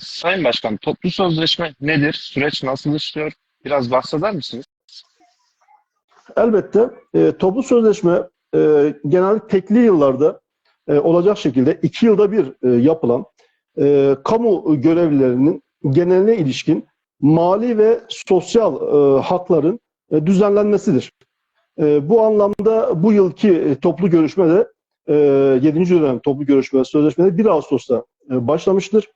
Sayın Başkan, toplu sözleşme nedir? Süreç nasıl işliyor? Biraz bahseder misiniz? Elbette e, toplu sözleşme e, genellikle tekli yıllarda e, olacak şekilde iki yılda bir e, yapılan e, kamu görevlilerinin geneline ilişkin mali ve sosyal e, hakların e, düzenlenmesidir. E, bu anlamda bu yılki e, toplu görüşmede e, 7. dönem toplu görüşme sözleşmede 1 Ağustos'ta e, başlamıştır.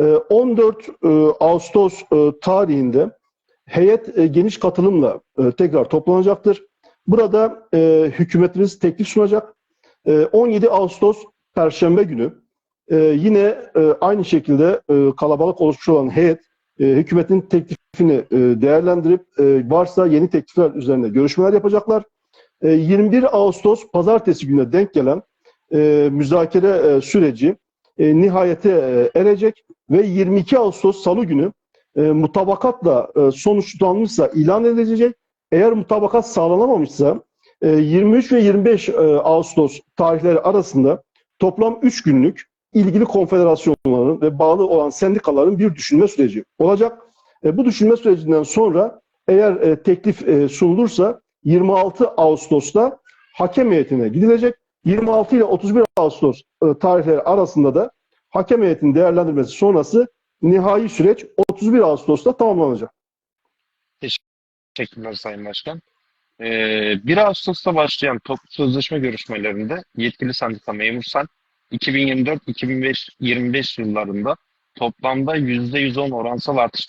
E, 14 e, Ağustos e, tarihinde heyet e, geniş katılımla tekrar toplanacaktır. Burada hükümetimiz teklif sunacak. E, 17 Ağustos Perşembe günü yine aynı şekilde kalabalık oluşmuş olan heyet hükümetin teklifini değerlendirip varsa yeni teklifler üzerine görüşmeler yapacaklar. E, 21 Ağustos Pazartesi gününe denk gelen müzakere süreci e, nihayete e, erecek ve 22 Ağustos Salı günü e, mutabakatla e, sonuçlanmışsa ilan edilecek. Eğer mutabakat sağlanamamışsa e, 23 ve 25 e, Ağustos tarihleri arasında toplam 3 günlük ilgili konfederasyonların ve bağlı olan sendikaların bir düşünme süreci olacak. E, bu düşünme sürecinden sonra eğer e, teklif e, sunulursa 26 Ağustos'ta hakem heyetine gidilecek. 26 ile 31 Ağustos e, tarihleri arasında da hakem heyetinin değerlendirmesi sonrası nihai süreç 31 Ağustos'ta tamamlanacak. Teşekkürler Sayın Başkan. Ee, 1 Ağustos'ta başlayan toplu sözleşme görüşmelerinde yetkili sendika Memursan 2024-2025 yıllarında toplamda %110 oransal artış